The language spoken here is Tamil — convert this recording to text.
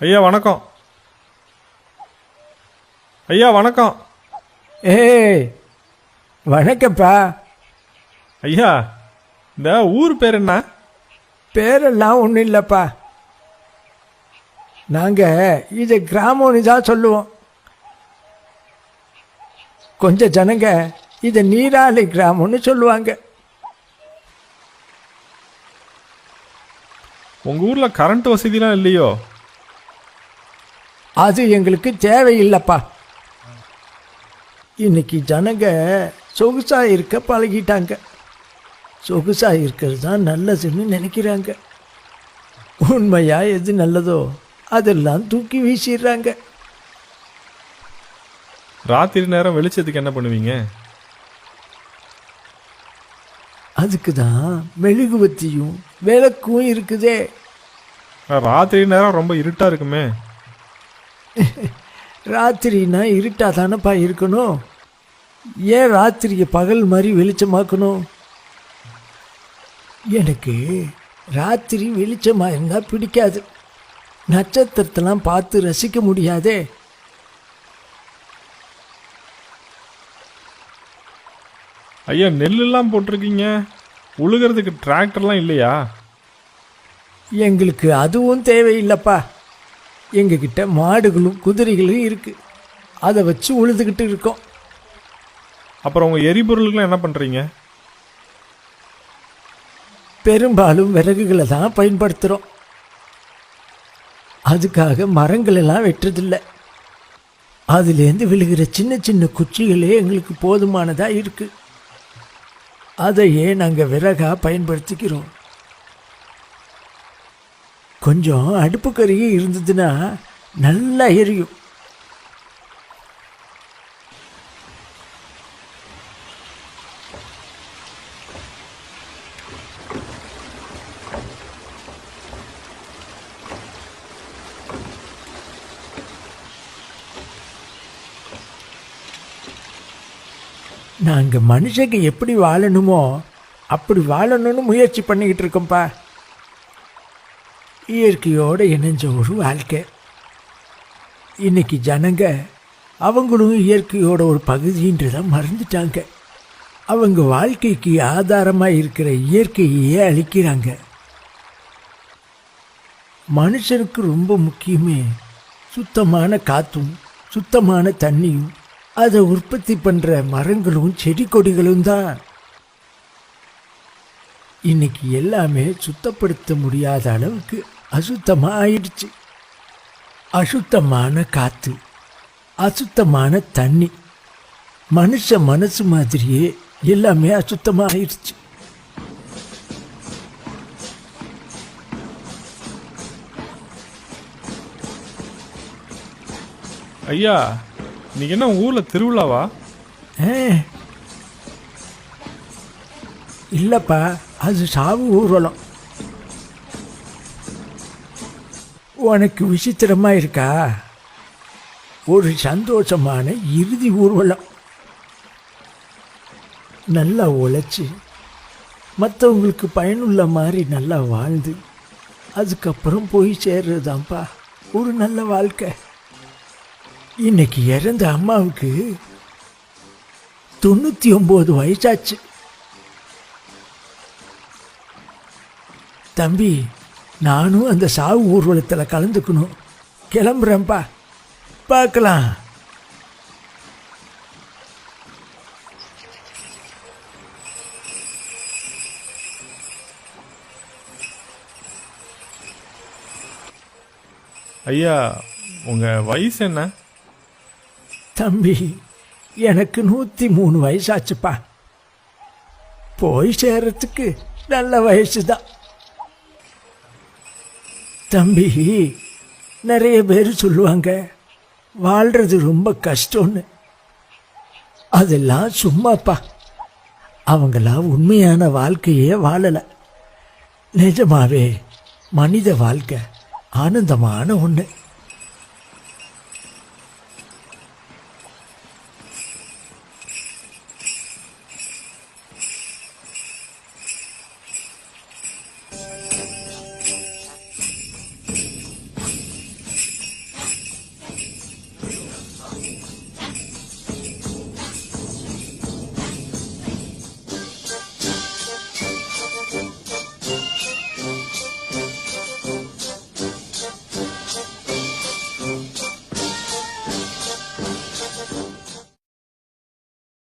ஐயா வணக்கம். ஐயா வணக்கம். ஏய் வணக்கம்ப்பா. ஐயா இந்த ஊர் பேர் என்ன? பேரெல்லாம் ஒன்றும் இல்லைப்பா. நாங்கள் இதை கிராமம்னு தான் சொல்லுவோம். கொஞ்சம் ஜனங்க இதை நீராளி கிராமம்னு சொல்லுவாங்க. உங்க ஊர்ல கரண்ட் வசதிலாம் இல்லையோ? அது எங்களுக்கு தேவையில்லைப்பா. இன்னைக்கு ஜனங்க சொகுசா இருக்க பழகிட்டாங்க. சொகுசா இருக்கிறது தான் நல்லதுன்னு நினைக்கிறாங்க. உண்மையா எது நல்லதோ அதெல்லாம் தூக்கி வீசிடுறாங்க. ராத்திரி நேரம் வெளிச்சத்துக்கு என்ன பண்ணுவீங்க? அதுக்கு தான் மெழுகுவத்தியும் விளக்கும் இருக்குதே. ராத்திரி நேரம் ரொம்ப இருட்டா இருக்குமே. ராத்திரினா இருட்டாக தானப்பா இருக்கணும்? ஏன் ராத்திரியை பகல் மாதிரி வெளிச்சமாக்கணும்? எனக்கு ராத்திரி வெளிச்சமாக இருந்தால் பிடிக்காது. நட்சத்திரத்தெல்லாம் பார்த்து ரசிக்க முடியாதே. ஐயா நெல்லெல்லாம் போட்டிருக்கீங்க? உழுகிறதுக்கு டிராக்டர்லாம் இல்லையா? எங்களுக்கு அதுவும் தேவையில்லைப்பா. எங்ககிட்ட மாடுகளும் குதிரைகளும் இருக்குது அதை வச்சு உழுதுகிட்டு இருக்கோம். அப்புறம் உங்க எரிபொருளுக்குலாம் என்ன பண்றீங்க? பெரும்பாலும் விறகுகளை தான் பயன்படுத்துகிறோம் அதுக்காக மரங்கள் எல்லாம் வெட்டுறதில்ல. அதுலேருந்து விழுகிற சின்ன சின்ன குச்சிகளே எங்களுக்கு போதுமானதாக இருக்குது அதையே நாங்கள் விறகா பயன்படுத்திக்கிறோம். கொஞ்சம் அடுப்பு கறி இருந்ததுன்னா நல்லா எரியும். நாங்கள் மனுஷங்க எப்படி வாழணுமோ அப்படி வாழணும்னு முயற்சி பண்ணிக்கிட்டு இருக்கோம்ப்பா இயற்கையோடு இணைஞ்ச ஒரு வாழ்க்கை. இன்னைக்கு ஜனங்க அவங்களும் இயற்கையோட ஒரு பகுதின்றதை மறந்துட்டாங்க. அவங்க வாழ்க்கைக்கு ஆதாரமாக இருக்கிற இயற்கையே அழிக்கிறாங்க. மனுஷனுக்கு ரொம்ப முக்கியமே சுத்தமான காற்றும் சுத்தமான தண்ணியும் அதை உற்பத்தி பண்ணுற மரங்களும் செடி கொடிகளும் தான். இன்னைக்கு எல்லாமே சுத்தப்படுத்த முடியாத அளவுக்கு அசுத்தமாக ஆயிடுச்சு அசுத்தமான காற்று அசுத்தமான தண்ணி. மனுஷ மனசு மாதிரியே எல்லாமே அசுத்தமாக ஆயிடுச்சு ஐயா இன்னைக்கு என்ன ஊர்ல திருவிழாவா? இல்லைப்பா அது சாவு ஊர்வலம். உனக்கு விசித்திரமா இருக்கா? ஒரு சந்தோஷமான இறுதி ஊர்வலம். நல்லா உழைச்சி மற்றவங்களுக்கு பயனுள்ள மாதிரி நல்லா வாழ்ந்து அதுக்கப்புறம் போய் சேர்றதுதான்ப்பா ஒரு நல்ல வாழ்க்கை. இன்னைக்கு இறந்த அம்மாவுக்கு தொண்ணூற்றி ஒம்பது வயசாச்சு. தம்பி நானும் அந்த சாவு ஊர்வலத்தில் கலந்துக்கணும். கிளம்புறேன்ப்பா. பார்க்கலாம். ஐயா உங்க வயசு என்ன? தம்பி எனக்கு நூற்றி மூணு வயசாச்சுப்பா. போய் சேர்றதுக்கு நல்ல வயசு தான் தம்பி நிறைய பேர் சொல்லுவாங்க வாழ்றது ரொம்ப கஷ்டம்னு. அதெல்லாம் சும்மாப்பா. அவங்களாம் உண்மையான வாழ்க்கையே வாழலை. நிஜமாவே மனித வாழ்க்கை ஆனந்தமான ஒன்று